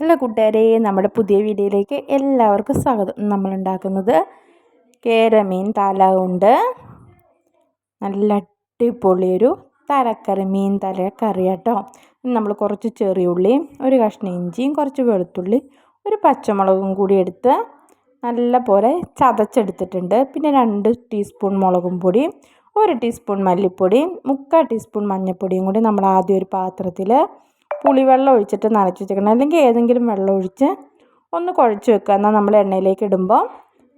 Hello കൂട്ടുകാരെ നമ്മുടെ പുതിയ വീഡിയോയിലേക്ക് എല്ലാവർക്കും സ്വാഗതം. നമ്മൾ ഉണ്ടാക്കുന്നത് കേരമീൻ തല കൊണ്ട് നല്ല അടിപൊളിയൊരു തലക്കറി മീൻ തല കറി കേട്ടോ നമ്മൾ കുറച്ച് ചെറിയ ഉള്ളിയും ഒരു കഷ്ണം ഇഞ്ചിയും കുറച്ച് വെളുത്തുള്ളി ഒരു പച്ചമുളകും കൂടി എടുത്ത് നല്ല പോലെ ചതച്ചെടുത്തിട്ടുണ്ട്. പിന്നെ രണ്ട് ടീസ്പൂൺ മുളകും പൊടി ഒരു ടീസ്പൂൺ മല്ലിപ്പൊടി മുക്കാൽ ടീസ്പൂൺ മഞ്ഞൾപ്പൊടിയും കൂടി നമ്മൾ ആദ്യം ഒരു പാത്രത്തിൽ പുളിവെള്ളം ഒഴിച്ചിട്ട് നനച്ച് വെച്ചേക്കണം. അല്ലെങ്കിൽ ഏതെങ്കിലും വെള്ളം ഒഴിച്ച് ഒന്ന് കുഴച്ച് വെക്കുക. എന്നാൽ നമ്മൾ എണ്ണയിലേക്ക് ഇടുമ്പോൾ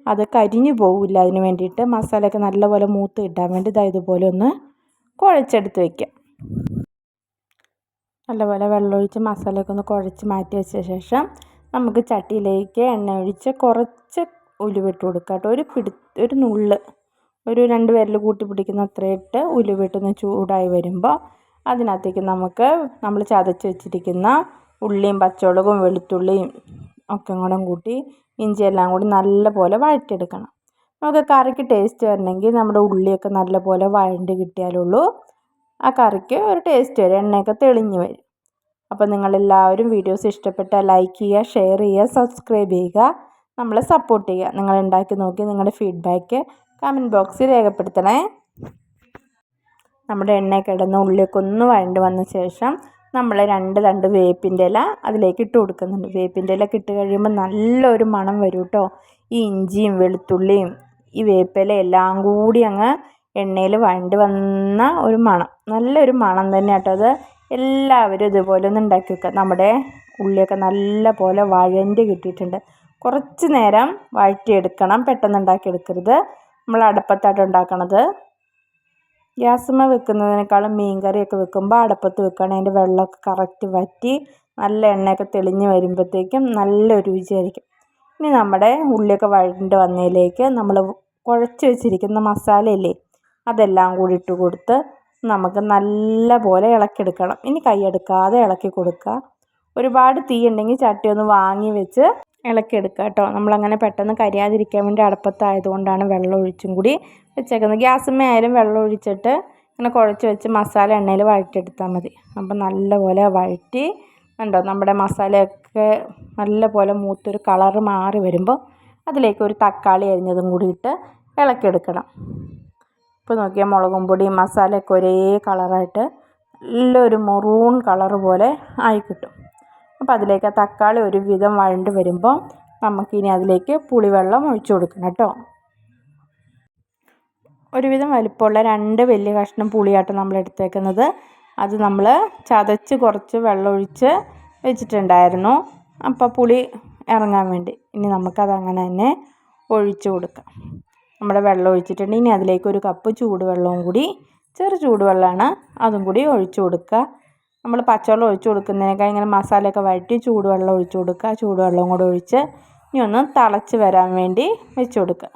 അത് കരിഞ്ഞു പോവില്ല. അതിന് വേണ്ടിയിട്ട് മസാലയൊക്കെ നല്ലപോലെ മൂത്ത് കിട്ടാൻ വേണ്ടി ഇതാ ഇതുപോലെ ഒന്ന് കുഴച്ചെടുത്ത് വയ്ക്കുക നല്ലപോലെ വെള്ളമൊഴിച്ച് മസാലയൊക്കെ ഒന്ന് കുഴച്ച് മാറ്റി വെച്ച ശേഷം നമുക്ക് ചട്ടിയിലേക്ക് എണ്ണ ഒഴിച്ച് കുറച്ച് ഉലുവിട്ട് കൊടുക്കുക കേട്ടോ. ഒരു പിടി ഒരു നുള്ള് ഒരു രണ്ട് പേരിൽ കൂട്ടി പിടിക്കുന്ന അത്രയിട്ട് ഉലുവിട്ടൊന്ന് ചൂടായി വരുമ്പോൾ അതിനകത്തേക്ക് നമുക്ക് നമ്മൾ ചതച്ച് വെച്ചിരിക്കുന്ന ഉള്ളിയും പച്ചമുളകും വെളുത്തുള്ളിയും ഒക്കെ കൂടെ കൂട്ടി ഇഞ്ചിയെല്ലാം കൂടി നല്ലപോലെ വഴറ്റിയെടുക്കണം. നമുക്ക് കറിക്ക് ടേസ്റ്റ് വരണമെങ്കിൽ നമ്മുടെ ഉള്ളിയൊക്കെ നല്ലപോലെ വഴണ്ട് കിട്ടിയാലുള്ളൂ. ആ കറിക്ക് ഒരു ടേസ്റ്റ് വരും എണ്ണയൊക്കെ തെളിഞ്ഞ് വരും. അപ്പോൾ നിങ്ങളെല്ലാവരും വീഡിയോസ് ഇഷ്ടപ്പെട്ടാൽ ലൈക്ക് ചെയ്യുക ഷെയർ ചെയ്യുക സബ്സ്ക്രൈബ് ചെയ്യുക നമ്മളെ സപ്പോർട്ട് ചെയ്യുക. നിങ്ങൾ ഉണ്ടാക്കി നോക്കി നിങ്ങളുടെ ഫീഡ്ബാക്ക് കമന്റ് ബോക്സിൽ രേഖപ്പെടുത്തണേ. നമ്മുടെ എണ്ണ കിടന്ന് ഉള്ളിലേക്ക് ഒന്ന് വഴണ്ട് വന്ന ശേഷം നമ്മൾ രണ്ട് രണ്ട് വേപ്പിന്റെ ഇല അതിലേക്ക് ഇട്ട് കൊടുക്കുന്നുണ്ട്. വേപ്പിന്റെ ഇല ഇട്ട് കഴിയുമ്പോൾ നല്ലൊരു മണം വരും കേട്ടോ. ഈ ഇഞ്ചിയും വെളുത്തുള്ളിയും ഈ വേപ്പില എല്ലാം കൂടി അങ്ങ് എണ്ണയിൽ വഴണ്ട് വന്ന ഒരു മണം. നല്ലൊരു മണം തന്നെ കേട്ടോ അത്. എല്ലാവരും ഇതുപോലെ ഒന്ന് ഉണ്ടാക്കി വെക്കുക നമ്മുടെ ഉള്ളിയൊക്കെ നല്ല പോലെ വഴണ്ട് കിട്ടിയിട്ടുണ്ട്. കുറച്ച് നേരം വഴറ്റിയെടുക്കണം. പെട്ടെന്ന് ഉണ്ടാക്കിയെടുക്കരുത്. നമ്മൾ അടുപ്പത്തായിട്ട് ഉണ്ടാക്കണത്. ഗ്യാസുമ്മ വെക്കുന്നതിനേക്കാളും മീൻ കറിയൊക്കെ വെക്കുമ്പോൾ അടുപ്പത്ത് വെക്കുകയാണെങ്കിൽ അതിന്റെ വെള്ളമൊക്കെ കറക്റ്റ് വറ്റി നല്ല എണ്ണയൊക്കെ തെളിഞ്ഞ് വരുമ്പോഴത്തേക്കും നല്ലൊരു രുചിയായിരിക്കും. ഇനി നമ്മുടെ ഉള്ളിയൊക്കെ വഴണ്ട് വന്നതിലേക്ക് നമ്മൾ കുഴച്ച് വെച്ചിരിക്കുന്ന മസാലയില്ലേ അതെല്ലാം കൂടി ഇട്ട് കൊടുത്ത് നമുക്ക് നല്ല പോലെ ഇളക്കിയെടുക്കണം. ഇനി കൈ എടുക്കാതെ ഇളക്കി കൊടുക്കുക. ഒരുപാട് തീ ഉണ്ടെങ്കിൽ ചട്ടി ഒന്ന് വാങ്ങി വെച്ച് ഇളക്കിയെടുക്കുക കേട്ടോ. നമ്മളങ്ങനെ പെട്ടെന്ന് കരിയാതിരിക്കാൻ വേണ്ടി അടുപ്പത്തായതുകൊണ്ടാണ് വെള്ളം ഒഴിച്ചും കൂടി വെച്ചേക്കുന്നത്. ഗ്യാസുമ്മേ ആയാലും വെള്ളം ഒഴിച്ചിട്ട് ഇങ്ങനെ കുഴച്ച് വെച്ച് മസാല എണ്ണയിൽ വഴറ്റിയെടുത്താൽ മതി. അപ്പം നല്ലപോലെ വഴറ്റി ഉണ്ടോ നമ്മുടെ മസാലയൊക്കെ നല്ലപോലെ മൂത്തൊരു കളറ് മാറി വരുമ്പോൾ അതിലേക്ക് ഒരു തക്കാളി അരിഞ്ഞതും കൂടി ഇട്ട് ഇളക്കിയെടുക്കണം. ഇപ്പോൾ നോക്കിയാൽ മുളകും പൊടി മസാലയൊക്കെ ഒരേ കളറായിട്ട് നല്ലൊരു മെറൂൺ കളറ് പോലെ ആയി കിട്ടും. അപ്പോൾ അതിലേക്ക് തക്കാളി ഒരു വിധം വഴണ്ട് വരുമ്പോൾ നമുക്കിനി അതിലേക്ക് പുളിവെള്ളം ഒഴിച്ചു കൊടുക്കണം കേട്ടോ. ഒരുവിധം വലിപ്പമുള്ള രണ്ട് വലിയ കഷ്ണം പുളിയാട്ടോ നമ്മൾ എടുത്തേക്കുന്നത്. അത് നമ്മൾ ചതച്ച് കുറച്ച് വെള്ളമൊഴിച്ച് വെച്ചിട്ടുണ്ടായിരുന്നു. അപ്പോൾ പുളി ഇറങ്ങാൻ വേണ്ടി. ഇനി നമുക്കത് അങ്ങനെ തന്നെ ഒഴിച്ചു കൊടുക്കാം. നമ്മുടെ വെള്ളം ഒഴിച്ചിട്ടുണ്ട്. ഇനി അതിലേക്ക് ഒരു കപ്പ് ചൂടുവെള്ളവും കൂടി ചെറു ചൂടുവെള്ളമാണ് അതും കൂടി ഒഴിച്ചു കൊടുക്കുക. നമ്മൾ പച്ചവെള്ളം ഒഴിച്ചു കൊടുക്കുന്നതിനേക്കാൾ ഇങ്ങനെ മസാലയൊക്കെ വഴറ്റി ചൂടുവെള്ളം ഒഴിച്ച് കൊടുക്കുക. ചൂടുവെള്ളം കൂടെ ഒഴിച്ച് ഇനി ഒന്ന് തിളച്ച് വരാൻ വേണ്ടി വെച്ച് കൊടുക്കുക.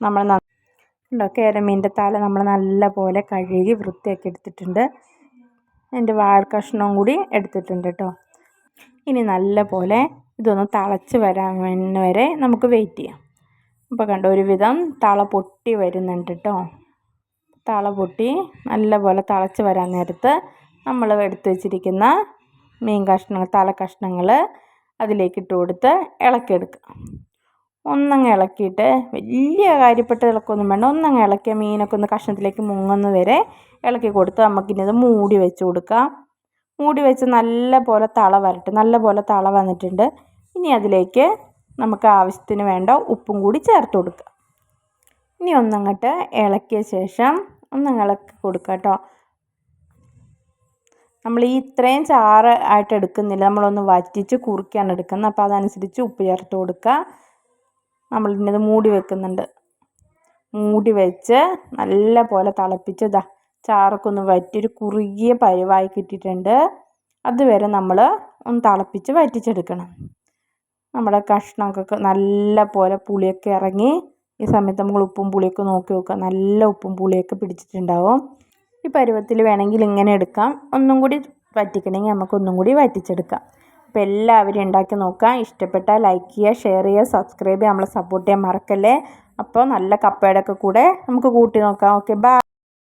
നമ്മൾ ഉണ്ടോ കേരമീന്റെ തല നമ്മൾ നല്ല പോലെ കഴുകി വൃത്തിയാക്കി എടുത്തിട്ടുണ്ട്. അതിന്റെ വാൽ കഷ്ണവും കൂടി എടുത്തിട്ടുണ്ട് കേട്ടോ. ഇനി നല്ല പോലെ ഇതൊന്ന് തിളച്ച് വരാൻ വരെ നമുക്ക് വെയിറ്റ് ചെയ്യാം. അപ്പോൾ കണ്ടോ ഒരുവിധം തള പൊട്ടി വരുന്നുണ്ട് കേട്ടോ. തള പൊട്ടി നല്ല പോലെ തിളച്ച് വരാൻ നേരത്ത് നമ്മൾ എടുത്തു വെച്ചിരിക്കുന്ന മീൻ കഷ്ണങ്ങൾ തല കഷ്ണങ്ങൾ അതിലേക്ക് ഇട്ട് കൊടുത്ത് ഇളക്കിയെടുക്കുക ഒന്നങ്ങ് ഇളക്കിയിട്ട് വലിയ കാര്യപ്പെട്ട ഇളക്കൊന്നും വേണ്ട. ഒന്നങ്ങ് ഇളക്കിയ മീനൊക്കെ ഒന്ന് കഷ്ണത്തിലേക്ക് മുങ്ങുന്ന വരെ ഇളക്കി കൊടുത്ത് നമുക്കിനി മൂടി വെച്ച് കൊടുക്കാം മൂടി വെച്ച് നല്ല പോലെ തള വരട്ടെ. നല്ല പോലെ തള വന്നിട്ടുണ്ട്. ഇനി അതിലേക്ക് നമുക്ക് ആവശ്യത്തിന് വേണ്ട ഉപ്പും കൂടി ചേർത്ത് കൊടുക്കുക. ഇനി ഒന്നങ്ങട്ട് ഇളക്കിയ ശേഷം ഒന്നങ്ങ് ഇളക്കി കൊടുക്കുക കേട്ടോ. നമ്മൾ ഈ ഇത്രയും ചാറ് ആയിട്ട് എടുക്കുന്നില്ല നമ്മളൊന്ന് വറ്റിച്ച് കുറുക്കിയാണ് എടുക്കുന്നത്. അപ്പോൾ അതനുസരിച്ച് ഉപ്പ് ചേർത്ത് കൊടുക്കുക. നമ്മൾ ഇന്നത് മൂടി വെക്കുന്നുണ്ട്. മൂടി വെച്ച് നല്ല പോലെ തിളപ്പിച്ച് ഇതാ ചാറൊക്കെ ഒന്ന് വറ്റി ഒരു കുറുകിയ പരുവായി കിട്ടിയിട്ടുണ്ട്. അതുവരെ നമ്മൾ ഒന്ന് തിളപ്പിച്ച് വറ്റിച്ചെടുക്കണം. നമ്മുടെ കഷ്ണമൊക്കെ നല്ല പോലെ പുളിയൊക്കെ ഇറങ്ങി ഈ സമയത്ത് നമ്മൾ ഉപ്പും പുളിയൊക്കെ നോക്കി നോക്കുക. നല്ല ഉപ്പും പുളിയൊക്കെ പിടിച്ചിട്ടുണ്ടാവും. ഈ പരുവത്തിൽ വേണമെങ്കിൽ ഇങ്ങനെ എടുക്കാം. ഒന്നും കൂടി വറ്റിക്കണമെങ്കിൽ നമുക്കൊന്നും കൂടി വറ്റിച്ചെടുക്കാം. അപ്പോൾ എല്ലാവരും ഉണ്ടാക്കി നോക്കാം ഇഷ്ടപ്പെട്ടാൽ ലൈക്ക് ചെയ്യുക ഷെയർ ചെയ്യുക സബ്സ്ക്രൈബ് ചെയ്യുക. നമ്മളെ സപ്പോർട്ട് ചെയ്യാൻ മറക്കല്ലേ? അപ്പോൾ നല്ല കപ്പയുടെ ഒക്കെ കൂടെ നമുക്ക് കൂട്ടി നോക്കാം. Okay bye